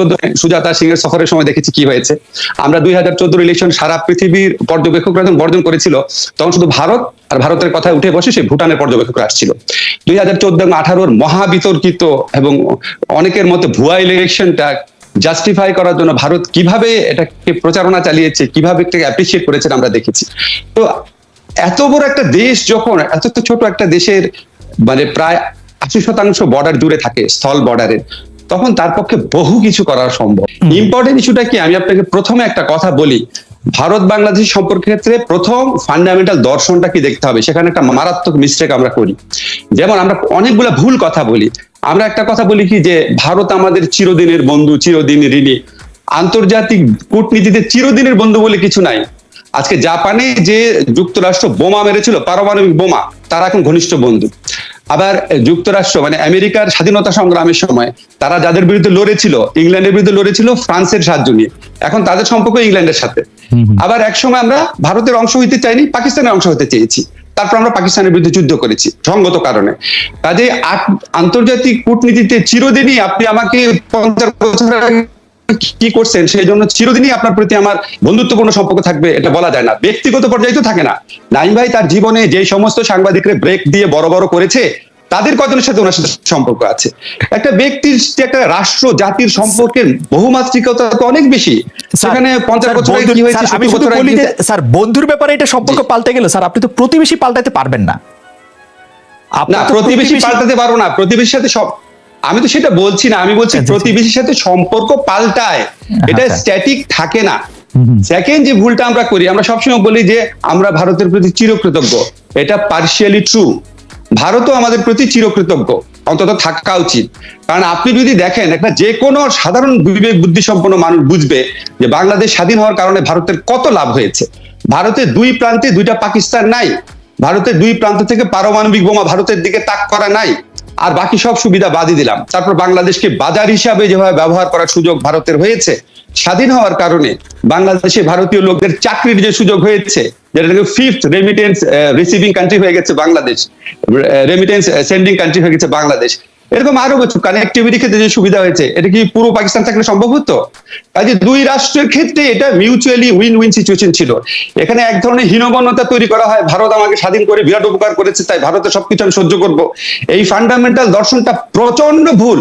চোদ্দ সুজাতা সিং এর সফরের সময় দেখেছি কি হয়েছে। আমরা দুই হাজার চোদ্দ ইলেকশন সারা পৃথিবীর পর্যবেক্ষকরা যখন বর্জন করেছিল, তখন শুধু ভারত আর ভারতের কথা উঠে বসে সেই ভুটানের পর্যবেক্ষকরা আসছিল। দুই হাজার চোদ্দ এবং আঠারোর মহাবিতর্কিত এবং অনেকের মতো ভুয়া ইলেকশনটা জাস্টিফাই করার জন্য ভারত কীভাবে এটাকে প্রচারণা চালিয়েছে, কীভাবে এটাকে অ্যাপ্রিসিয়েট করেছেন আমরা দেখেছি। তো এত বড় একটা দেশ যখন, এত ছোট একটা দেশের মানে প্রায় আশি শতাংশ বর্ডার জুড়ে থাকে, স্থল বর্ডারের তখন তার পক্ষে বহু কিছু করা সম্ভব। ইম্পর্টেন্ট ইস্যুটা কি? আমি আপনাকে প্রথমে একটা কথা বলি। ভারত বাংলাদেশ সম্পর্কের ক্ষেত্রে প্রথম ফান্ডামেন্টাল দর্শনটা কি দেখতে হবে? সেখানে একটা মারাত্মক মিস্টেক আমরা করি। যেমন আমরা অনেকগুলা ভুল কথা বলি। আমরা একটা কথা বলি কি যে ভারত আমাদের চিরদিনের বন্ধু চিরদিন ঋণী। আন্তর্জাতিক কূটনীতিতে চিরদিনের বন্ধু বলে কিছু নাই। আজকে জাপানে যে যুক্তরাষ্ট্র বোমা মেরেছিল পারমাণবিক বোমা তারা এখন ঘনিষ্ঠ বন্ধু। আবার যুক্তরাষ্ট্র মানে আমেরিকার স্বাধীনতা সংগ্রামের সময় তারা যাদের বিরুদ্ধে লড়েছিল ইংল্যান্ডের বিরুদ্ধে লড়েছিল ফ্রান্সের সাহায্য নিয়ে। এখন তাদের সম্পর্ক ইংল্যান্ডের সাথে। আবার এক সময় আমরা ভারতের অংশ হইতে চাইনি পাকিস্তানের অংশ হতে চেয়েছি। তারপর আমরা পাকিস্তানের বিরুদ্ধে যুদ্ধ করেছি সঙ্গত কারণে। কাজে আন্তর্জাতিক কূটনীতিতে চিরদিনই আপনি আমাকে পঞ্চাশ বছর কি করছেন সেই জন্য চিরদিনই আপনার প্রতি আমার বন্ধুত্বপূর্ণ সম্পর্ক থাকবে এটা বলা যায় না। ব্যক্তিগত পর্যায়ে তো থাকে না। নাইম ভাই তার জীবনে যে সমস্ত সাংবাদিকরে ব্রেক দিয়ে বড় বড় করেছে তাদের কজনের সাথে ওনার সাথে সম্পর্ক আছে। একটা ব্যক্তির একটা রাষ্ট্র জাতির সম্পর্কের বহুমাত্রিকতা তো অনেক বেশি। সেখানে পঞ্চাশ বছর আগে কি হয়েছে আমি শুধু বলি যে স্যার বন্ধুর ব্যাপারে এটা সম্পর্ক পাল্টে গেল। স্যার আপনি তো প্রতিবেশী পাল্টাতে পারবেন না। না আপনার প্রতিবেশী পাল্টাতে পারব না। প্রতিবেশীর সাথে সব আমি তো সেটা বলছি না আমি বলছি আচ্ছা। প্রতিবেশীর সাথে সম্পর্ক পাল্টায়। এটা আচ্ছা। স্ট্যাটিক থাকে না। সেকেন্ড যে ভুলটা আমরা করি আমরা সবসময় বলি যে আমরা ভারতের প্রতি চিরকৃতজ্ঞ। এটা পার্শিয়ালি ট্রু ভারতও আমাদের প্রতি চিরকৃতজ্ঞ। অন্তত থাকা উচিত। কারণ আপনি যদি দেখেন একটা যে কোনো সাধারণ বিবেক বুদ্ধি সম্পন্ন মানুষ বুঝবে যে বাংলাদেশ স্বাধীন হওয়ার কারণে ভারতের কত লাভ হয়েছে। ভারতের দুই প্রান্তে দুইটা পাকিস্তান নাই। ভারতের দুই প্রান্ত থেকে পারমাণবিক বোমা ভারতের দিকে তাক করা নাই। আর বাকি সব সুবিধা বাদই দিলাম। তারপর বাংলাদেশকে বাজার হিসাবে যেভাবে ব্যবহার করার সুযোগ ভারতের হয়েছে, স্বাধীন হওয়ার কারণে বাংলাদেশে ভারতীয় লোকদের চাকরির যে সুযোগ হয়েছে, যেটা ফিফথ রেমিটেন্স রিসিভিং কান্ট্রি হয়ে গেছে বাংলাদেশ রেমিটেন্স সেন্ডিং কান্ট্রি হয়ে গেছে বাংলাদেশ। এরকম আরও কিছু কানেক্টিভিটি ক্ষেত্রে যে সুবিধা হয়েছে, এটা কি পুরো পাকিস্তান থাকলে সম্ভব হতো কাজে দুই রাষ্ট্রের ক্ষেত্রে এটা মিউচুয়ালি উইন উইন সিচুয়েশন ছিল। এখানে এক ধরনের হীনবন্যতা তৈরি করা হয়, ভারত আমাকে স্বাধীন করে বিরাট উপকার করেছে, তাই ভারতের সবকিছু আমি সহ্য করব। এই ফান্ডামেন্টাল দর্শনটা প্রচণ্ড ভুল।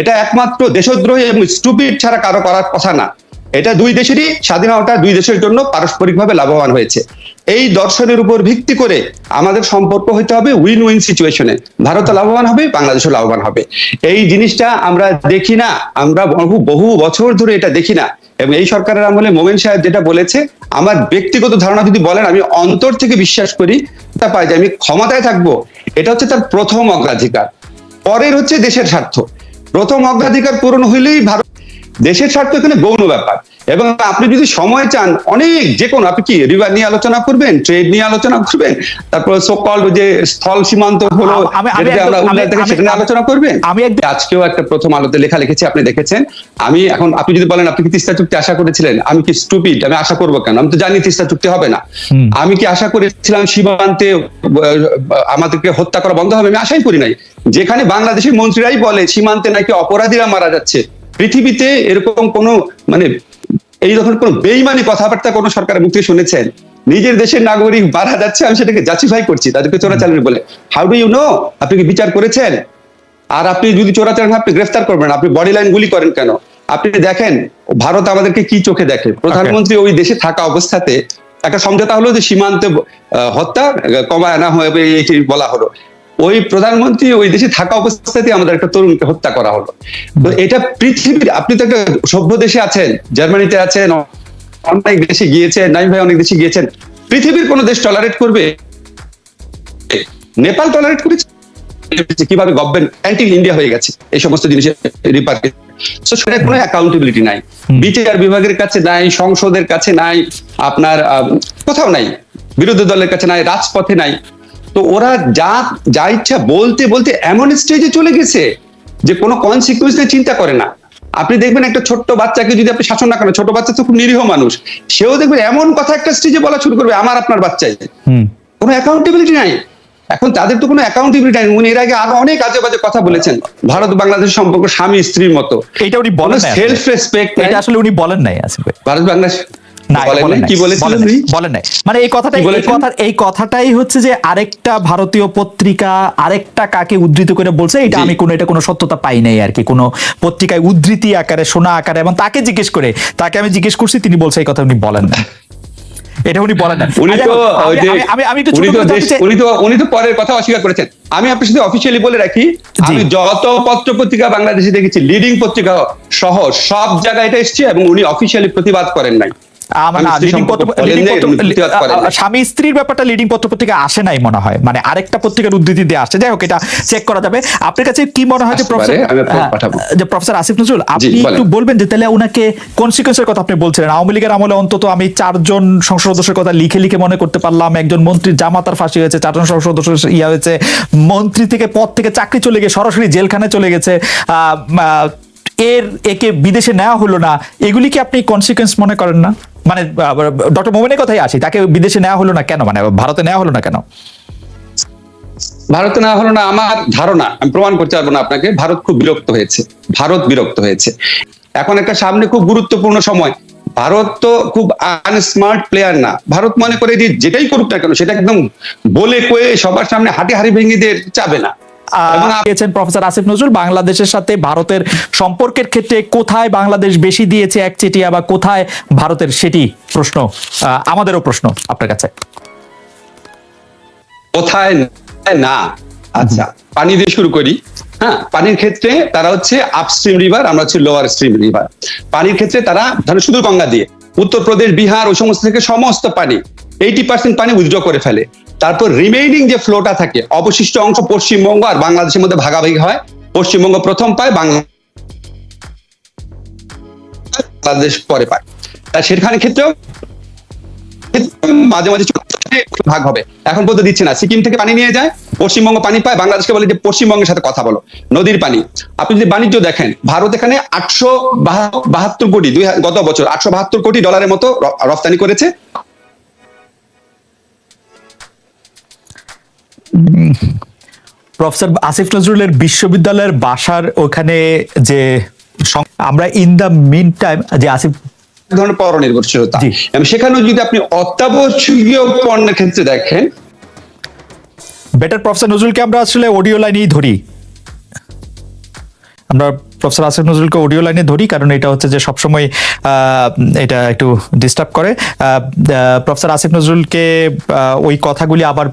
এটা একমাত্র দেশদ্রোহী এবং স্টুপিড ছাড়া কারও করার কথা না। এটা দুই দেশেরই স্বাধীনতা, দুই দেশের জন্য পারস্পরিকভাবে লাভবান হয়েছে। এই দর্শনের উপর ভিত্তি করে আমাদের সম্পর্ক হতে হবে উইন উইন সিচুয়েশনে ভারত লাভবান হবে, বাংলাদেশও লাভবান হবে। এই জিনিসটা আমরা দেখি না, আমরা বহু বহু বছর ধরে এটা দেখি না। এবং এই সরকারের আমলে মোমেন সাহেব যেটা বলেছে, আমার ব্যক্তিগত ধারণা যদি বলেন, আমি অন্তর থেকে বিশ্বাস করি, তা পাই যে আমি ক্ষমতায় থাকব। এটা হচ্ছে তার প্রথম অগ্রাধিকার। পরের হচ্ছে দেশের স্বার্থ। প্রথম অগ্রাধিকার পূরণ হইলেই ভারত দেশের স্বার্থ এখানে গৌণ ব্যাপার। এবং আপনি যদি সময় চান অনেক যে কোনো আপনি কি রিভার নিয়ে আলোচনা করবেন ট্রেড নিয়ে আলোচনা করবেন তারপর সোকল যে স্থল সীমান্ত হলো আমি- আলোচনা করবেন? আমি আজকেও একটা প্রথম আলোতে লেখা লিখেছি আপনি দেখেছেন। আমি এখন আপনি যদি বলেন আপনি কি তিস্তা চুক্তি আশা করেছিলেন? আমি কি স্টুপিড আমি আশা করব কেন? আমি তো জানি তিস্তা চুক্তি হবে না। আমি কি আশা করেছিলাম সীমান্তে আমাদেরকে হত্যা করা বন্ধ হবে? আমি আশাই করি নাই। যেখানে বাংলাদেশের মন্ত্রীরাই বলে সীমান্তে নাকি অপরাধীরা মারা যাচ্ছে পৃথিবীতে এরকম কোনো মানে এই রকম কোনো বেইমানি কথাবার্তা কোনো সরকারের মুখে শুনেছেন? নিজের দেশের নাগরিক মারা যাচ্ছে, আমি সেটাকে জাস্টিফাই করছি, তাদেরকে চোরাচালানি বলে। হাউ ডু ইউ নো আপনি কি বিচার করেছেন? আর আপনি যদি চোরাচালান আপনি গ্রেফতার করবেন আপনি বডি লাইন গুলি করেন কেন? আপনি দেখেন, ভারত আমাদেরকে কি চোখে দেখে? প্রধানমন্ত্রী ওই দেশে থাকা অবস্থাতে একটা সমঝোতা হলো যে সীমান্তে হত্যা, কমায় আনা এটি বলা হলো। ওই প্রধানমন্ত্রী ওই দেশে থাকা অবস্থাতে আমাদের একটা তরুণকে হত্যা করা হলো। তো এটা পৃথিবীর আপনি তো একটা সভ্য দেশে আছেন জার্মানিতে আছেন অনেক দেশে গিয়েছেন নাইম ভাই অনেক দেশে গিয়েছেন পৃথিবীর কোন দেশ টলারেট করবে? নেপাল টলারেট করেছে? কীভাবে গভর্নমেন্ট অ্যান্টি ইন্ডিয়া হয়ে গেছে এই সমস্ত জিনিসের রিপার্কে তো সেটা কোনো অ্যাকাউন্টেবিলিটি নাই। বিচার বিভাগের কাছে নাই সংসদের কাছে নাই আপনার কোথাও নাই বিরোধী দলের কাছে নাই রাজপথে নাই। তো ওরা যা যা ইচ্ছা বলতে বলতে এমন স্টেজে চলে গেছে যে কোনো কনসিকুয়েন্স নিয়ে চিন্তা করে না। আপনি দেখবেন একটা ছোট্ট বাচ্চাকে যদি আপনি শাসন না করেন ছোট বাচ্চা তো খুব নিরীহ মানুষ সেও দেখবেন এমন কথা একটা স্টেজে বলা শুরু করবে আমার আপনার বাচ্চাই। কোনো অ্যাকাউন্টেবিলিটি নাই। এখন তাদের তো কোনো অ্যাকাউন্টেবিলিটি নেই। উনি এর আগে আরও অনেক আজে বাজে কথা বলেছেন ভারত বাংলাদেশ সম্পর্ক স্বামী স্ত্রীর মতো। এটা উনি বলেন সেলফ রেসপেক্ট এটা আসলে উনি বলেন নাই ভাই ভারত বাংলাদেশ না। কি বলেছিলেন বলেন নাই, মানে এই কথাটাই এই কথা এই কথাটাই হচ্ছে যে আরেকটা ভারতীয় পত্রিকা আরেকটা কাকে উদ্ধৃত করে বলছে এটা আমি কোনো এটা কোনো সত্যতা পাই নাই আর কি। কোনো পত্রিকায় উদ্ধৃতি আকারে শোনা আকারে এবং তাকে জিজ্ঞেস করে তাকে আমি জিজ্ঞেস করছি তিনি বলছে এই কথা উনি বলেন না এটা উনি বলেন না উনি তো আমি- আমি- একটু উনি তো উনি তো উনি তো পরের কথা অস্বীকার করেছেন। আমি আপনার সাথে অফিসিয়ালি বলে রাখি আমি যত পত্র পত্রিকা বাংলাদেশে দেখেছি লিডিং পত্রিকা সহ সব জায়গায় এটা এসছে এবং উনি অফিসিয়ালি প্রতিবাদ করেন নাই। আমার আমি না স্ত্রী লিডিং সম্পর্কে পত্র বলেন লিডিং নাই, পত্র উনি প্রতিবাদ করেন নাই। স্বামী স্ত্রীর ব্যাপারটা লিডিং পত্র পত্রিকা আসে নাই মনে হয়। মানে আরেকটা পত্রিকার উদ্ধৃতি দিয়ে আসছে। যাই হোক এটা চেক করা যাবে। আপনার কাছে কি মনে হয় যে প্রফেসর পারে, আমি আপনাকে হ্যাঁ। যে প্রফেসর আসিফ নজরুল আপনি একটু বলবেন যে তাহলে ওনাকে কনসিকুয়েন্সের কথা আপনি বলছিলেন। আওয়ামী লীগের আমলে অন্তত আমি চারজন সংসদ সদস্যের কথা লিখে লিখে মনে করতে পারলাম। একজন মন্ত্রীর জামাতার ফাঁসি হয়েছে চারজন সংসদ সদস্য ইয়া হয়েছে। মন্ত্রী থেকে পদ থেকে চাকরি চলে গিয়ে সরাসরি জেলখানায় চলে গেছে। এর একে বিদেশে নেওয়া হলো না। এগুলি কি আপনি কনসিকুয়েন্স মনে করেন না? মানে ডক্টর মোমেনের কথাই আসি, তাকে বিদেশে নেওয়া হলো না কেন? মানে ভারতে নেওয়া হলো না কেন? ভারত না হলো না, আমার ধারণা, আমি প্রমাণ করতে পারব না আপনাকে, ভারত খুব বিরক্ত হয়েছে, ভারত বিরক্ত হয়েছে। এখন একটা সামনে খুব গুরুত্বপূর্ণ সময়, ভারত তো খুব আনস্মার্ট প্লেয়ার না, ভারত মনে করে যে যেটাই করুক না কেন সেটা একদম বলে কয়ে সবার সামনে হাঁটি হাড়ি ভেঙে দিয়ে চাবে না। এবং দিয়েছেন প্রফেসর আসিফ নজরুল বাংলাদেশের সাথে ভারতের সম্পর্কের ক্ষেত্রে কোথায় বাংলাদেশ বেশি দিয়েছে একচেটিয়া বা কোথায় ভারতের সেটি প্রশ্ন আমাদেরও প্রশ্ন আপনার কাছে। কোথায় না আচ্ছা পানি দিয়ে শুরু করি। হ্যাঁ পানির ক্ষেত্রে তারা হচ্ছে আপস্ট্রিম রিভার আমরা হচ্ছে লোয়ার স্ট্রিম রিভার পানির ক্ষেত্রে তারা ধরেন শুধু গঙ্গা দিয়ে উত্তরপ্রদেশ বিহার ওই সমস্ত থেকে সমস্ত পানি এইটি পার্সেন্ট পানি উইথড্র করে ফেলে। তারপর রিমেইনিং যে ফ্লোটা থাকে, অবশিষ্ট অংশ পশ্চিমবঙ্গ আর বাংলাদেশের মধ্যে ভাগাভাগি হয়। পশ্চিমবঙ্গ প্রথম পায় বাংলাদেশ পরে পায়। তা সেখানে ক্ষেত্রেও মাঝে মাঝে ভাগ হবে। এখন পর্যন্ত দিচ্ছে না, সিকিম থেকে পানি নিয়ে যায়, পশ্চিমবঙ্গ পানি পায়, বাংলাদেশকে বলে যে পশ্চিমবঙ্গের সাথে কথা বলো। নদীর পানি। আপনি যদি বাণিজ্য দেখেন, ভারত এখানে আটশো বাহাত্তর কোটি, দুই গত বছর আটশো বাহাত্তর কোটি ডলারের মতো রপ্তানি করেছে। প্রফেসর আসিফ নজরুলের বিশ্ববিদ্যালয়ের বাসার ওখানে যে আমরা ইন দ্য মিন টাইম যে আসিফ ধরনের পরনির্ভরশীলতা সেখানেও যদি আপনি অত্যাবশ্যকীয় পণ্যের ক্ষেত্রে দেখেন বেটার প্রফেসর নজরুলকে আমরা আসলে অডিও লাইনেই ধরি। আমরা প্রফেসর আসিফ নজরুলকে অডিও লাইনে ধরি কারণ এটা হচ্ছে যে সবসময় এটা একটু ডিস্টার্ব করে। প্রফেসর আসিফ নজরুলকে ওই কথাগুলি আবার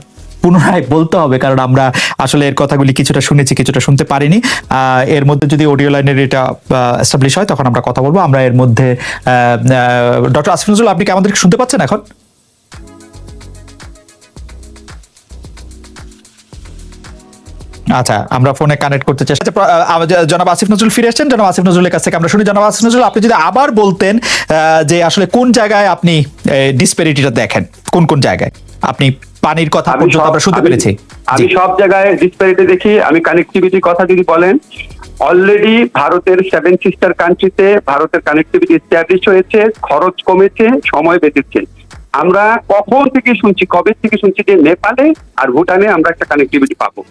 পুনরায় বলতে হবে কারণ আমরা আসলে এর কথাগুলি কিছুটা শুনেছি কিছুটা শুনতে পারিনি। এর মধ্যে যদি অডিও লাইনের এটা এস্টাবলিশ হয় তখন আমরা কথা বলব। আমরা এর মধ্যে ডক্টর আসিফ নজরুল আপনি কি আমাদেরকে শুনতে পাচ্ছেন এখন? আচ্ছা আমরা ফোনে কানেক্ট করতে চেষ্টা আচ্ছা, জনাব আসিফ নজরুল ফিরে এসেছেন? জনাব আসিফ নজরুলের কাছ থেকে আমরা শুনি। জনাব আসিফ নজরুল আপনি যদি আবার বলতেন যে আসলে কোন জায়গায় আপনি ডিসপেরিটিটা দেখেন? কোন কোন জায়গায়? আপনি পানির কথা পর্যন্ত আমরা শুনতে পেরেছি। আমি সব জায়গায় ডিসপ্যারিটি দেখি আমি কানেক্টিভিটি কথা যদি বলেন অলরেডি ভারতের সেভেন সিস্টার কান্ট্রিতে ভারতের কানেক্টিভিটি এস্টাবলিশ হয়েছে খরচ কমেছে সময় বেঁচেছে আমরা কখন থেকে শুনছি, কবে থেকে শুনছি যে নেপালে আর ভুটানে আমরা একটা কানেক্টিভিটি পাবো।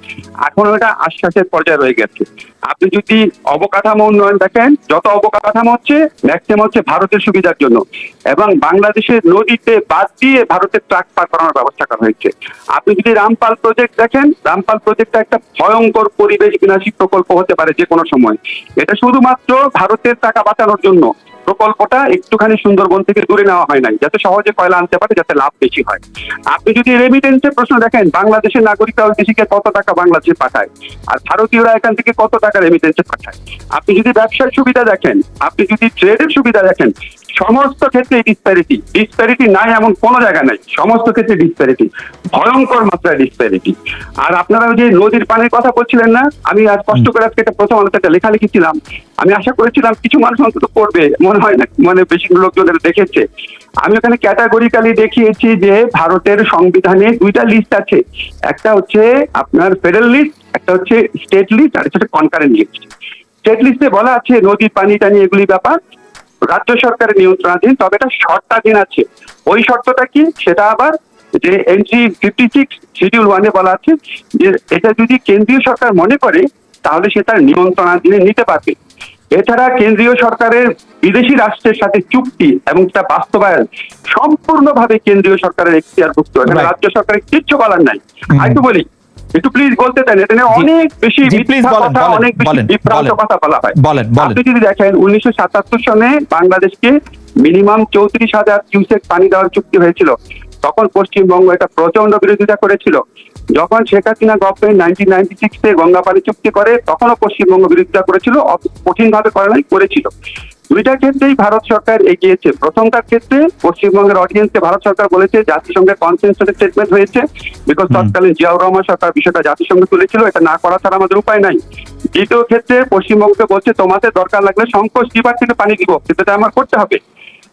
এখন ওটা আশ্বাসের পর্যায়ে রয়ে গেছে। আপনি যদি অবকাঠামো উন্নয়ন দেখেন, যত অবকাঠামো হচ্ছে ম্যাক্সিমাম হচ্ছে ভারতের সুবিধার জন্য। এবং বাংলাদেশের নদীতে বাদ দিয়ে ভারতের ট্রাক পার করানোর ব্যবস্থা করা হয়েছে। আপনি যদি রামপাল প্রজেক্ট দেখেন, রামপাল প্রজেক্টটা একটা ভয়ঙ্কর পরিবেশ বিনাশী প্রকল্প হতে পারে যে কোনো সময়। এটা শুধুমাত্র ভারতের টাকা বাঁচানোর জন্য। প্রকল্পটা একটুখানি সুন্দরবন থেকে দূরে নেওয়া হয় নাই, যাতে সহজে কয়লা আনতে পারে, যাতে লাভ বেশি হয়। আপনি যদি রেমিটেন্সের প্রশ্ন দেখেন, বাংলাদেশের নাগরিকরা ওই দেশকে কত টাকা বাংলাদেশে পাঠায়, আর ভারতীয়রা এখান থেকে কত টাকা রেমিটেন্সে পাঠায়? আপনি যদি ব্যবসার সুবিধা দেখেন, আপনি যদি ট্রেডের সুবিধা দেখেন সমস্ত ক্ষেত্রে ডিসপ্যারিটি ডিসপ্যারিটি নাই এমন কোনো জায়গা নাই। সমস্ত ক্ষেত্রে ডিসপ্যারিটি ভয়ঙ্কর মাত্রায় ডিসপ্যারিটি আর আপনারা ওই যে নদীর পানির কথা বলছিলেন না, আমি আজ কষ্ট করে আজকে একটা প্রথম আলোতে লেখা লিখেছিলাম। আমি আশা করেছিলাম কিছু মানুষ অন্তত পড়বে, মনে হয় না মানে বেশি লোকজন দেখেছে। আমি ওখানে ক্যাটাগরিক্যালি দেখিয়েছি যে ভারতের সংবিধানে দুইটা লিস্ট আছে। একটা হচ্ছে আপনার ফেডারেল লিস্ট একটা হচ্ছে স্টেট লিস্ট আর একটা হচ্ছে কনকারেন্ট লিস্ট স্টেট লিস্টে বলা আছে নদী, পানি টানি এগুলি ব্যাপার। রাজ্য সরকারের নিয়ন্ত্রণাধীন তবে এটা শর্তাধীন আছে। ওই শর্তটা কি? সেটা আবার যে এনজি ফিফটি সিক্স শিডিউল ওয়ানে বলা আছে যে এটা যদি কেন্দ্রীয় সরকার মনে করে তাহলে সে তার নিয়ন্ত্রণাধীনে নিতে পারবে। এছাড়া কেন্দ্রীয় সরকারের বিদেশি রাষ্ট্রের সাথে চুক্তি এবং তা বাস্তবায়ন সম্পূর্ণভাবে কেন্দ্রীয় সরকারের এখতিয়ারভুক্ত. রাজ্য সরকারের কিচ্ছু বলার নাই। হুম। আরেকটু বলি একটু প্লিজ বলতে দেন এটা নিয়ে অনেক বেশি কথা অনেক বেশি বিভ্রান্ত কথা বলা হয়। আপনি যদি দেখেন উনিশশো সাতাত্তর সনে বাংলাদেশকে মিনিমাম চৌত্রিশ হাজার কিউসেক পানি দেওয়ার চুক্তি হয়েছিল। তখন পশ্চিমবঙ্গ এটা প্রচণ্ড বিরোধিতা করেছিল। যখন Sheikh Hasina government nineteen ninety সিক্সে গঙ্গা পানি চুক্তি করে তখনও পশ্চিমবঙ্গ বিরোধিতা করেছিল কঠিন ভাবে করে নাই করেছিল। দুইটা ক্ষেত্রেই ভারত সরকার এগিয়েছে। প্রথমটার ক্ষেত্রে পশ্চিমবঙ্গের অডিয়েন্সকে ভারত সরকার বলেছে জাতিসংঘের কনসেন্সাসের স্টেটমেন্ট হয়েছে। বিকজ তৎকালীন জিয়াউর রহমান সরকার বিষয়টা জাতিসংঘে তুলেছিল এটা না করা ছাড়া আমাদের উপায় নাই। দ্বিতীয় ক্ষেত্রে পশ্চিমবঙ্গকে বলছে তোমাদের দরকার লাগলে সংকোচ ডিবার থেকে পানি দিব এটা আমার করতে হবে।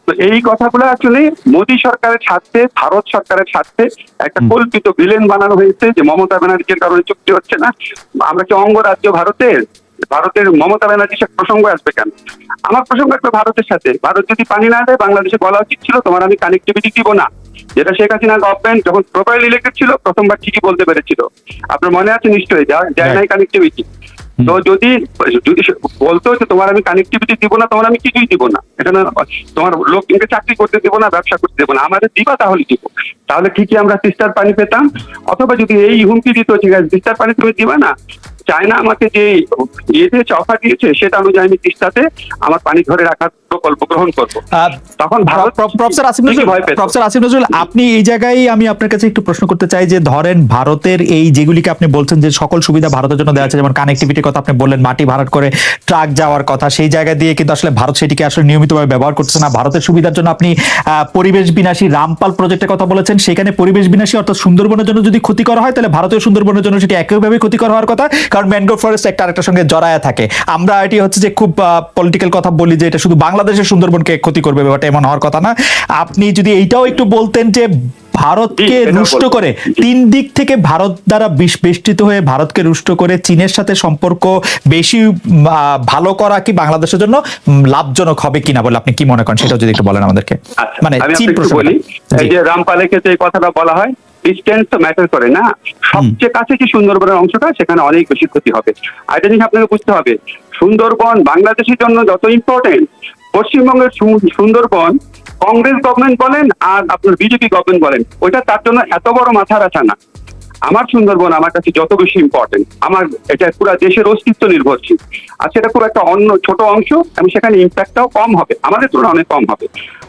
তো এই কথাগুলো আসলে মোদী সরকারের স্বার্থে ভারত সরকারের স্বার্থে একটা কল্পিত বিলেন বানানো হয়েছে যে মমতা ব্যানার্জির কারণে চুক্তি হচ্ছে না। আমরা কি অঙ্গরাজ্য ভারতের? ভারতের মমতা ব্যানার্জির প্রসঙ্গ আসবে কেন? আমার প্রসঙ্গ একটা ভারতের সাথে। ভারত যদি পানি না দেয় বাংলাদেশে বলা উচিত ছিল তোমার আমি কানেক্টিভিটি দিব না। যেটা শেখ হাসিনা গভর্নমেন্ট যখন প্রোফাইল ইলেক্টেড ছিল প্রথমবার ঠিকই বলতে পেরেছিল। আপনার মনে আছে নিশ্চয়ই? যা যায় নাই কানেক্টিভিটি তো যদি যদি বলতো যে তোমার আমি কানেক্টিভিটি দিব না তোমার আমি কিছুই দিব না। এটা না তোমার কিন্তু চাকরি করতে দিব না ব্যবসা করতে দেবো না। আমাদের দিবা তাহলে দিব। তাহলে ঠিকই আমরা তিস্তার পানি পেতাম। অথবা যদি এই হুমকি দিত ঠিক আছে তিস্তার পানি তুমি দিবা না? চায়না আমাকে যে ইয়ে দিয়েছে অফার দিয়েছে সেটা অনুযায়ী আমি তিস্তাতে আমার পানি ধরে রাখার প্রকল্প গ্রহণ করব। তখন ভারত প্রফেসর আসিফ নজরুল প্রফেসর আসিফ নজরুল আপনি এই জায়গায় আমি আপনার কাছে একটু প্রশ্ন করতে চাই যে ধরেন ভারতের এই যেগুলিকে আপনি বলছেন যে সকল সুবিধা ভারতের জন্য দেওয়া আছে যেমন কানেক্টিভিটির কথা আপনি বললেন মাটি ভাড়াট করে ট্রাক যাওয়ার কথা সেই জায়গা দিয়ে কিন্তু আসলে ভারত সেটিকে আসলে নিয়মিতভাবে ব্যবহার করছে না। ভারতের সুবিধার জন্য আপনি আহ, পরিবেশ বিনাশী রামপাল প্রজেক্টের কথা বলেছেন সেখানে পরিবেশ বিনাশী অর্থাৎ সুন্দরবনের জন্য যদি ক্ষতি করা হয় তাহলে ভারতীয় সুন্দরবনের জন্য সেটি একইভাবে ক্ষতিকর হওয়ার কথা। কারণ ম্যানগ্রোভ ফরেস্ট একটা আরেকটার সঙ্গে জড়ায়া থাকে। আমরা এটি হচ্ছে যে খুব পলিটিক্যাল কথা বলি যে এটা শুধু বাংলাদেশের সুন্দরবনকে ক্ষতি করবে ব্যাপারটা এমন হওয়ার কথা না। আপনি যদি এইটাও একটু বলতেন যে ভারতকে রুষ্ট করে তিন দিক থেকে ভারত দ্বারা বেষ্টিত হয়ে ভারতকে রুষ্ট করে চীনের সাথে সম্পর্ক বেশি ভালো করা কি বাংলাদেশের জন্য লাভজনক হবে কিনা বলে আপনি কি মনে করেন? সেটাও যদি একটু বলেন আমাদেরকে। আচ্ছা, মানে চীন বলি এই যে ক্ষেত্রে এই কথাটা বলা হয় ডিস্টেন্স তো ম্যাটার করে না। সবচেয়ে কাছে যে সুন্দরবনের অংশটা সেখানে অনেক বেশি ক্ষতি হবে। আর এটা জিনিস আপনাকে বুঝতে হবে সুন্দরবন বাংলাদেশের জন্য যত ইম্পর্টেন্ট পশ্চিমবঙ্গের সুন্দরবন কংগ্রেস গভর্নমেন্ট বলেন আর আপনার বিজেপি গভর্নমেন্ট বলেন ওইটা তার জন্য এত বড় মাথা রাখা না। আমার সুন্দরবন আমার কাছে যত বেশি ইম্পর্টেন্ট আমার এটা পুরো দেশের অস্তিত্ব নির্ভরশীল। আর সেটা খুব একটা অন্য ছোট অংশ এবং সেখানে ইম্প্যাক্টটাও কম হবে, আমাদের তুলনায় অনেক কম হবে।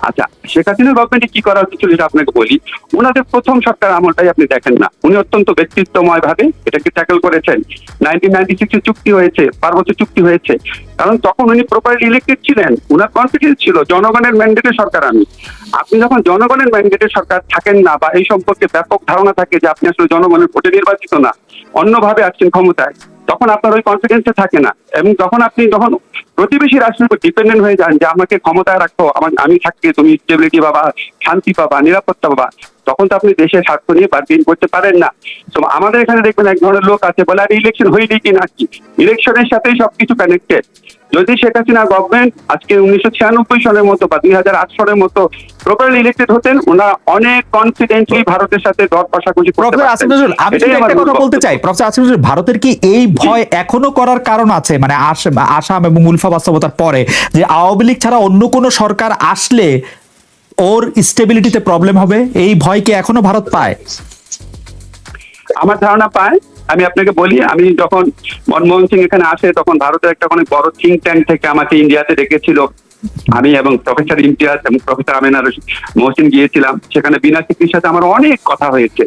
আচ্ছা শেখ হাসিনা গভর্নমেন্টে কি করা উচিত এটা আপনাকে বলি। ওনাদের প্রথম সরকার আমলটাই আপনি দেখেন না। উনি অত্যন্ত ব্যক্তিত্বময় ভাবে এটাকে ট্যাকল করেছেন। নাইনটিন নাইনটি সিক্সে চুক্তি হয়েছে পার্বত্য চুক্তি হয়েছে। কারণ তখন উনি প্রপারলি ইলেক্টেড ছিলেন, উনার কনফিডেন্স ছিল জনগণের ম্যান্ডেটের সরকার আমি আপনি যখন জনগণের ম্যান্ডেটের সরকার থাকেন না বা এই সম্পর্কে ব্যাপক ধারণা থাকে যে আপনি আসলে জনগণের ভোটে নির্বাচিত না, অন্যভাবে আসছেন ক্ষমতায়, তখন আপনার ওই কনফিডেন্সে থাকে না। এবং যখন আপনি যখন প্রতিবেশী রাষ্ট্রের উপর ডিপেন্ডেন্ট হয়ে যান যে আমাকে ক্ষমতায় রাখো, আমার, আমি থাকতে, তুমি স্টেবিলিটি পাবা, শান্তি পাবা, নিরাপত্তা পাবা, তখন তো আপনি দেশের স্বার্থ নিয়ে বার্গেন করতে পারেন না। তো আমাদের এখানে দেখবেন এক ধরনের লোক আছে, বলে আর ইলেকশন হইলেই কি না কি? ইলেকশনের সাথেই সবকিছু কানেক্টেড যদি শেখ হাসিনা গভর্নমেন্ট আজকে উনিশশো ছিয়ানব্বই সনের মতো বা দুই হাজার আট সনের মতো প্রপারলি ইলেক্টেড হতেন ওনারা অনেক কনফিডেন্টলি ভারতের সাথে দর প্রফেসর আসিফ নজরুল আমি একটা কথা বলতে চাই প্রফেসর আসিফ নজরুল ভারতের কি এই ভয় এখনও করার কারণ আছে? মানে আস- আসাম এবং উলফা বাস্তবতার পরে যে আওয়ামী লীগ ছাড়া অন্য কোনো সরকার আসলে ওর স্টেবিলিটিতে প্রবলেম হবে? এই ভয় কি এখনও ভারত পায়? আমার ধারণা পায় আমি আপনাকে বলি, আমি যখন মনমোহন সিং এখানে আসে, তখন ভারতের একটা অনেক বড় থিঙ্ক ট্যাঙ্ক থেকে আমাকে ইন্ডিয়াতে ডেকেছিল। আমি এবং প্রফেসর ইমতিয়াজ এবং প্রফেসর আমিনার মহসিন গিয়েছিলাম। সেখানে বিনা সিকির সাথে আমার অনেক কথা হয়েছে।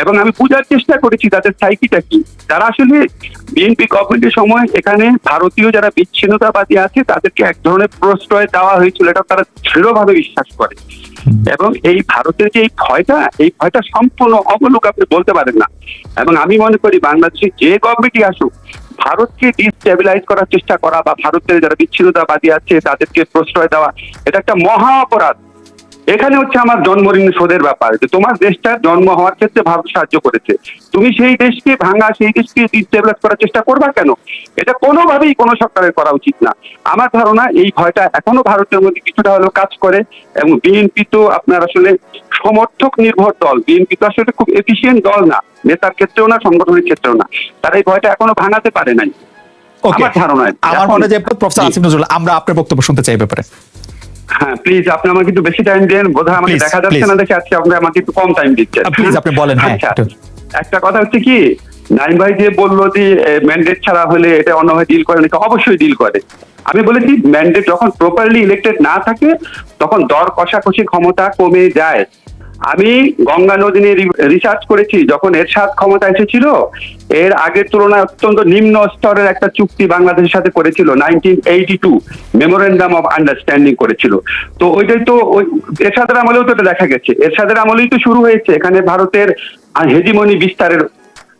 এবং আমি বোঝার চেষ্টা করেছি তাদের সাইকিটা কি। তারা আসলে বিএনপি গভর্নমেন্টের সময় এখানে ভারতীয় যারা বিচ্ছিন্নতাবাদী আছে, তাদেরকে এক ধরনের প্রশ্রয় দেওয়া হয়েছিল, এটা তারা দৃঢ়ভাবে বিশ্বাস করে। এবং এই ভারতের যে এই ভয়টা এই ভয়টা সম্পূর্ণ অবলোক আপনি বলতে পারেন না। এবং আমি মনে করি বাংলাদেশে যে গভর্নমেন্টই আসুক, ভারতকে ডিস্টেবিলাইজ করার চেষ্টা করা বা ভারতের যারা বিচ্ছিন্নতাবাদী আছে, তাদেরকে প্রশ্রয় দেওয়া, এটা একটা মহা অপরাধ। এখানে হচ্ছে আমার জন্মঋণ শোধের ব্যাপার যে তোমার দেশটা জন্ম হওয়ার ক্ষেত্রে ভারত সাহায্য করেছে। তুমি সেই দেশকে ভাঙা সেই দেশকে ডিস্টেবলাইজ করার চেষ্টা করবা কেন? এটা কোনোভাবেই কোনো সরকারের করা উচিত না। আমার ধারণা এই ভয়টা এখনও ভারতের মধ্যে কিছুটা হলেও কাজ করে এবং বিএনপি তো আপনার আসলে সমর্থক নির্ভর দল। বিএনপি তো আসলে খুব এফিসিয়েন্ট দল না নেতার ক্ষেত্রেও না সংগঠনের ক্ষেত্রেও না। তারা এই ভয়টা এখনও ভাঙাতে পারে নাই। আমার ধারণা আমার মনে হয় যে প্রফেসর আসিফ নজরুল আমরা আপনার বক্তব্য শুনতে চাই ব্যাপারে। হ্যাঁ প্লিজ আপনি আমাকে একটু বেশি টাইম দেন। বোধহয় আমাকে দেখা যাচ্ছে না দেখে আজকে আপনি আমাকে একটু কম টাইম দিচ্ছেন। আপনি বলেন, হ্যাঁ, আচ্ছা একটা। কথা হচ্ছে কি নাইম ভাই যে বলল যে ম্যান্ডেট ছাড়া হলে এটা অন্যভাবে ডিল করে নাকি অবশ্যই ডিল করে। আমি বলেছি ম্যান্ডেট যখন প্রপারলি ইলেক্টেড না থাকে তখন দর কষাকষি ক্ষমতা কমে যায়। আমি গঙ্গা নদী নিয়ে রিসার্চ করেছি, যখন এর এরশাদ ক্ষমতা এসেছিল, এর আগের তুলনায় অত্যন্ত নিম্ন স্তরের একটা চুক্তি বাংলাদেশের সাথে করেছিল nineteen eighty two memorandum of understanding করেছিল। তো ওইটাই তো ওই এরশাদের আমলেও তো এটা দেখা গেছে। এরশাদের আমলেই তো শুরু হয়েছে, এখানে ভারতের হেজিমনি বিস্তারের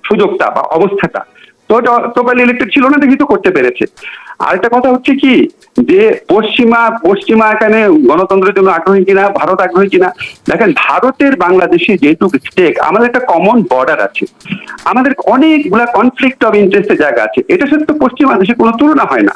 সুযোগটা বা অবস্থাটা। তো প্রপারলি ইলেক্টেড ছিল না, দেখি তো করতে পেরেছে। আরেকটা কথা হচ্ছে কি, যে পশ্চিমা পশ্চিমা এখানে গণতন্ত্রের জন্য আগ্রহী কিনা, ভারত আগ্রহী কিনা, দেখেন ভারতের বাংলাদেশে যেহেতু স্টেক আমাদের একটা কমন বর্ডার আছে। আমাদের অনেকগুলা কনফ্লিক্ট অফ ইন্টারেস্টের জায়গা আছে। এটার সাথে তো পশ্চিমা দেশে কোনো তুলনা হয় না।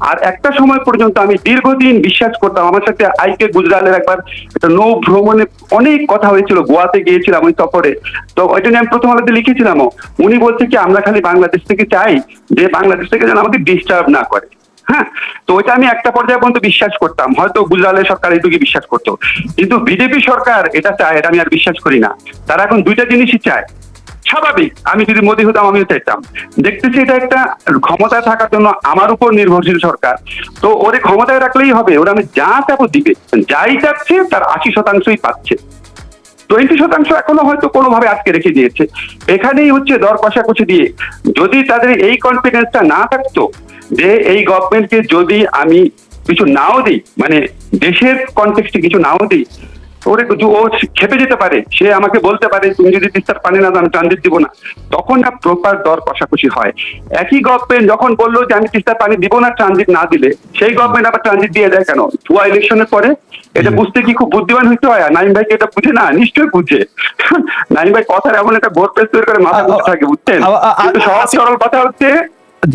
আর একটা সময় পর্যন্ত আমি দীর্ঘদিন বিশ্বাস করতাম, আমার সাথে আইকে গুজরালের একবার একটা নৌ ভ্রমণে অনেক কথা হয়েছিল, গোয়াতে গিয়েছিলাম ওই সফরে। তো ওইটা নিয়ে আমি প্রথম আলোতে লিখেছিলাম উনি বলছে কি, আমরা খালি বাংলাদেশ থেকে চাই, যে বাংলাদেশ থেকে যেন আমাকে ডিস্টার্ব না করে। হ্যাঁ? তো ওইটা আমি একটা পর্যায়ে পর্যন্ত বিশ্বাস করতাম। হয়তো গুজরালের সরকার এইটুকু বিশ্বাস করতো। কিন্তু বিজেপি সরকার এটা চায়, এটা আমি আর বিশ্বাস করি না। তারা এখন দুইটা জিনিসই চায়। স্বাভাবিক। আমি যদি মোদী হতাম, আমিও চাইতাম। দেখতেছি এটা একটা ক্ষমতায় থাকার জন্য আমার উপর নির্ভরশীল সরকার। তো ওরে ক্ষমতায় রাখলেই হবে। ওরা আমি যা চাবো দিবে। যাই চাচ্ছে তার আশি শতাংশই পাচ্ছে। টোয়েন্টি শতাংশ এখনও হয়তো কোনোভাবে আটকে রেখে দিয়েছে। এখানেই হচ্ছে দর কষাকষি দিয়ে, যদি তাদের এই কনফিডেন্সটা না থাকতো যে এই গভর্নমেন্টকে যদি আমি কিছু নাও দিই মানে দেশের কনটেক্সটে কিছু নাও দিই ওরে ও খেপে যেতে পারে। সে আমাকে বলতে পারে তুমি যদি তিস্তার পানি না দাও, আমি ট্রানজিট দিব না। তখন না প্রপার দর কষাকষি হয়। একই গভর্নমেন্ট যখন বলল যে আমি তিস্তার পানি দিব না ট্রানজিট না দিলে সেই গভর্নমেন্ট আবার ট্রানজিট দিয়ে দেয় কেন? ভুয়া ইলেকশনের পরে? এটা বুঝতে কি খুব বুদ্ধিমান হইতে হয়? নাইম ভাইকে এটা বুঝে না? নিশ্চয়ই বুঝে। নাইম ভাই কথার এমন একটা বোর্ড পেস তৈরি করে মাথা ঘুরতে থাকে বুঝছেন? কিন্তু সহজ সরল কথা হচ্ছে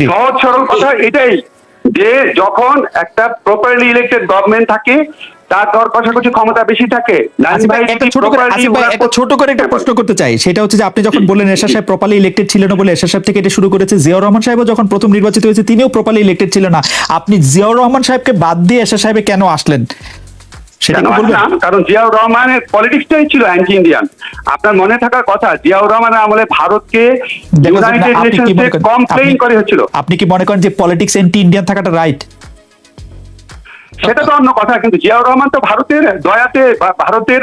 সহজ সরল কথা এটাই যে যখন একটা প্রপারলি ইলেক্টেড গভর্নমেন্ট থাকে তার দর কষাকষি ক্ষমতা বেশি থাকে। একটা যদি ছোট করে একটা হ্যাঁ, প্রশ্ন করতে চাই। সেটা হচ্ছে যে আপনি যখন বললেন এরশাদ সাহেব প্রপারলি ইলেক্টেড ছিল না বলে এরশাদ সাহেব থেকে এটা শুরু করেছে জিয়াউর রহমান সাহেবও যখন প্রথম নির্বাচিত হয়েছে তিনিও প্রপারলি ইলেক্টেড ছিল না। আপনি জিয়াউর রহমান সাহেবকে বাদ দিয়ে এরশাদ সাহেবে কেন আসলেন? কারণ জিয়াউর রহমানের পলিটিক্সটাই ছিল অ্যান্টি ইন্ডিয়ান আপনার মনে থাকার কথা জিয়াউর রহমানের আমলে ভারতকে ইউনাইটেড নেশনসে কমপ্লেইন করে হচ্ছিল আপনি কি মনে করেন যে পলিটিক্স এন্টি ইন্ডিয়ান থাকাটা রাইট সেটা তো অন্য কথা কিন্তু জিয়াউর রহমান তো ভারতের দয়াতে বা ভারতের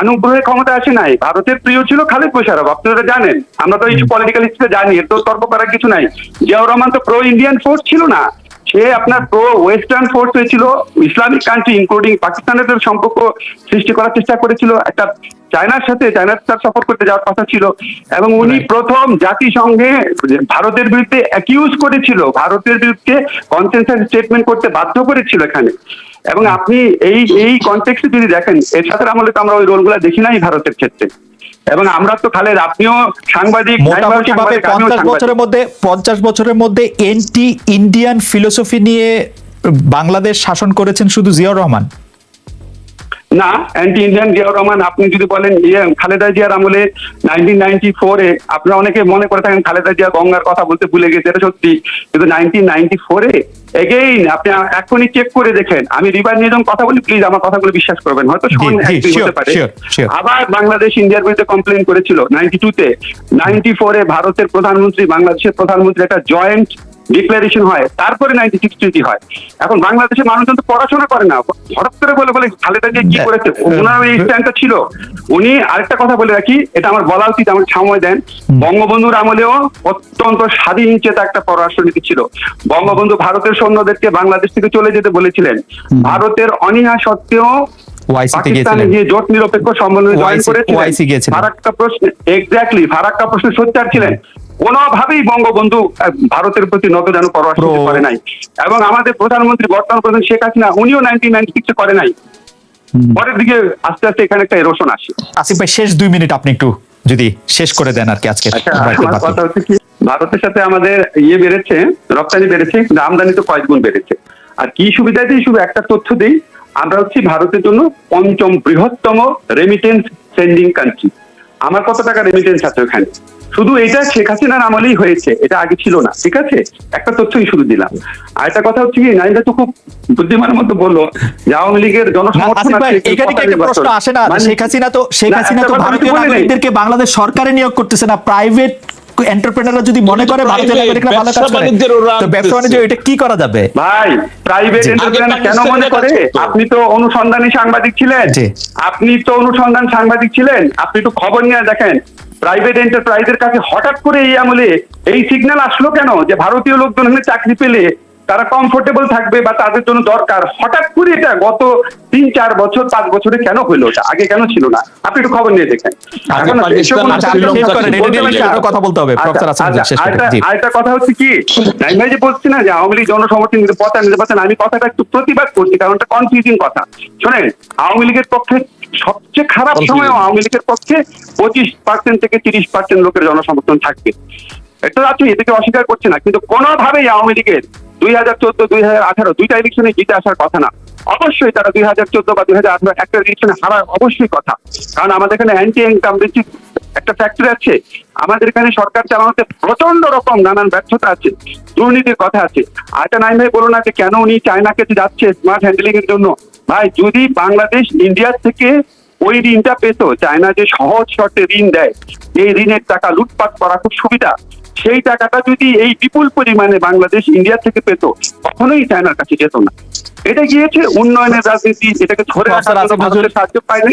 আনুগ্রহের ক্ষমতা আসে নাই। ভারতের প্রিয় ছিল খালিদ মোশারফ আপনারা জানেন। আমরা তো কিছু পলিটিক্যাল হিস্ট্রি জানি এর তো তর্ক করার কিছু নাই। জিয়াউর রহমান তো প্রো ইন্ডিয়ান ফোর্স ছিল না। সে আপনার প্রো ওয়েস্টার্ন ফোর্স হয়েছিল ইসলামিক কান্ট্রি ইনক্লুডিং পাকিস্তানের সম্পর্ক সৃষ্টি করার চেষ্টা করেছিল। একটা চায়নার সাথে চায়নার সাথে সফর করতে যাওয়ার কথা ছিল এবং উনি প্রথম জাতিসংঘে ভারতের বিরুদ্ধে অ্যাকিউজ করেছিল ভারতের বিরুদ্ধে কনসেনসাস স্টেটমেন্ট করতে বাধ্য করেছিল এখানে। এবং আপনি এই এই কনটেক্সটে যদি দেখেন এর সাথে আমলে তো আমরা ওই রোলগুলো দেখি নাই ভারতের ক্ষেত্রে। এবং আমরা তো খালেদ আপনিও সাংবাদিক পঞ্চাশ বছরের মধ্যে পঞ্চাশ বছরের মধ্যে এন্টি ইন্ডিয়ান ফিলোসফি নিয়ে বাংলাদেশ শাসন করেছেন শুধু জিয়াউর রহমান। না অ্যান্টি ইন্ডিয়ান জিয়াউর রহমান আপনি যদি বলেন ইয়ে খালেদা জিয়ার আমলে নাইনটিন নাইনটি ফোরে আপনারা অনেকে মনে করে থাকেন খালেদা জিয়া গঙ্গার কথা বলতে ভুলে গেছে এটা সত্যি। কিন্তু নাইনটিন নাইনটি ফোরে এগেইন আপনি এখনই চেক করে দেখেন। আমি রিভার নিয়ে কথা বলি প্লিজ আমার কথাগুলো বিশ্বাস করবেন। হয়তো হতে পারে. আবার বাংলাদেশ ইন্ডিয়ার বিরুদ্ধে কমপ্লেন করেছিল নাইনটি টুতে নাইনটি ফোরে ভারতের প্রধানমন্ত্রী বাংলাদেশের প্রধানমন্ত্রী একটা জয়েন্ট ডিক্লারেশন হয় তারপরে নাইনটি সিক্স টুয়েন্টি হয়। এখন বাংলাদেশের মানুষজন তো পড়াশোনা করে না। হঠাৎ করে বলে বলে খালেদা জিয়া কি করেছে? ওনার এই স্ট্যান্ডটা ছিল। উনি আরেকটা কথা বলে রাখি এটা আমার বলা উচিত আমাকে সময় দেন। বঙ্গবন্ধুর আমলেও অত্যন্ত স্বাধীন চেতা একটা পররাষ্ট্রনীতি ছিল। বঙ্গবন্ধু ভারতের সৈন্যদেরকে বাংলাদেশ থেকে চলে যেতে বলেছিলেন। ভারতের অনীহা সত্ত্বেও যে জোট নিরপেক্ষ সম্মেলনে জয়েন OIC করেছিলেন ফারাক্কা প্রশ্ন এক্স্যাক্টলি ফারাক্কা প্রশ্নে সোচ্চার ছিলেন। কোনোভাবেই বঙ্গবন্ধু ভারতের প্রতি নত যেন পররাষ্ট্র করে নাই। এবং আমাদের প্রধানমন্ত্রী বর্তমান প্রধান শেখ হাসিনা উনিও নাইনটিন নাইনটি সিক্সে করে নাই। পরের দিকে আস্তে আস্তে এখানে একটা এরোশন আসে। আসিফ ভাই শেষ দুই মিনিট আপনি একটু যদি শেষ করে দেন আর কি আজকে আচ্ছা কথা হচ্ছে কি ভারতের সাথে আমাদের ইয়ে বেড়েছে রপ্তানি বেড়েছে কিন্তু আমদানি তো কয়েক গুণ বেড়েছে। আর কি সুবিধা দিই শুধু একটা তথ্য দিই আমরা হচ্ছি ভারতের জন্য পঞ্চম বৃহত্তম রেমিটেন্স সেন্ডিং কান্ট্রি আমার কত টাকা রেমিটেন্স আছে ওখানে? শুধু এটা শেখ হাসিনার আমলেই হয়েছে এটা আগে ছিল না ঠিক আছে? একটা তথ্যই শুধু দিলাম। আর একটা কথা হচ্ছে কি নাইনদা তো খুব বুদ্ধিমানের মতো বলল যে আওয়ামী লীগের জনসমর্থন আসে না? মানে- শেখ হাসিনা তো শেখ হাসিনা তো ভারতীয় নাগরিকদেরকে বাংলাদেশ সরকারে নিয়োগ করতেছে না প্রাইভেট এন্টারপ্রেনাররা যদি মনে করে ভারতের নাগরিকরা ভালো কাজ করে। তো ব্যবসা বাণিজ্য এটা কি করা যাবে? ভাই প্রাইভেট এন্টারপ্রেনার কেন মনে করে? আপনি তো অনুসন্ধানী সাংবাদিক ছিলেন। আপনি তো অনুসন্ধান সাংবাদিক ছিলেন। আপনি একটু খবর নিয়ে দেখেন। প্রাইভেট এন্টারপ্রাইজের কাছে হঠাৎ করে এই আমলে এই সিগন্যাল আসলো কেন? যে ভারতীয় লোকজন চাকরি পেলে তারা কমফোর্টেবল থাকবে বা তাদের জন্য দরকার। হঠাৎ করে এটা গত তিন চার বছর পাঁচ বছরে কেন হইল এটা? আগে কেন ছিল না? আপনি একটু খবর নিয়ে দেখেন। আচ্ছা, কথা বলতে হবে। আচ্ছা, আচ্ছা, আরেকটা- কথা হচ্ছে কি? নাইম যে বলছি না যে আওয়ামী লীগ জনসমর্থন পথা নিতে পারছেন আমি কথাটা একটু প্রতিবাদ করছি কারণ এটা কনফিউজিং কথা। শোনেন আওয়ামী লীগের পক্ষে সবচেয়ে খারাপ সময় আওয়ামী লীগের পক্ষে পঁচিশ পার্সেন্ট থেকে তিরিশ পার্সেন্ট লোকের জনসমর্থন থাকবে। এটা আছে এটাকে অস্বীকার করছে না কিন্তু কোনোভাবেই আওয়ামী লীগের দুই হাজার চোদ্দ, দুই হাজার আঠারো, দুইটা ইলেকশনে জিতে আসার কথা না। অবশ্যই তারা দুই হাজার চোদ্দ বা দুই হাজার আঠারো একটা ইলেকশনে হারার অবশ্যই কথা। কারণ আমাদের এখানে অ্যান্টি ইনকামবেন্সি একটা ফ্যাক্টরি আছে। আমাদের এখানে সরকার চালানোতে প্রচণ্ড রকম নানান ব্যর্থতা আছে, দুর্নীতির কথা আছে। একটা নাই ভাই বলো না যে কেন উনি চায়নাকে যাচ্ছে স্মার্ট হ্যান্ডেলিং এর জন্য? ভাই, যদি বাংলাদেশ ইন্ডিয়ার থেকে ওই ঋণটা পেতো, চায়না যে সহজ শর্তে ঋণ দেয়, এই ঋণের টাকা লুটপাট করা খুব সুবিধা। সেই টাকাটা যদি এই বিপুল পরিমাণে বাংলাদেশ ইন্ডিয়া থেকে পেত কখনোই চায়নার কাছে যেত না। এটা গিয়েছে উন্নয়নের রাজনীতি এটাকে ধরে রাখার সাহায্য পায়নি।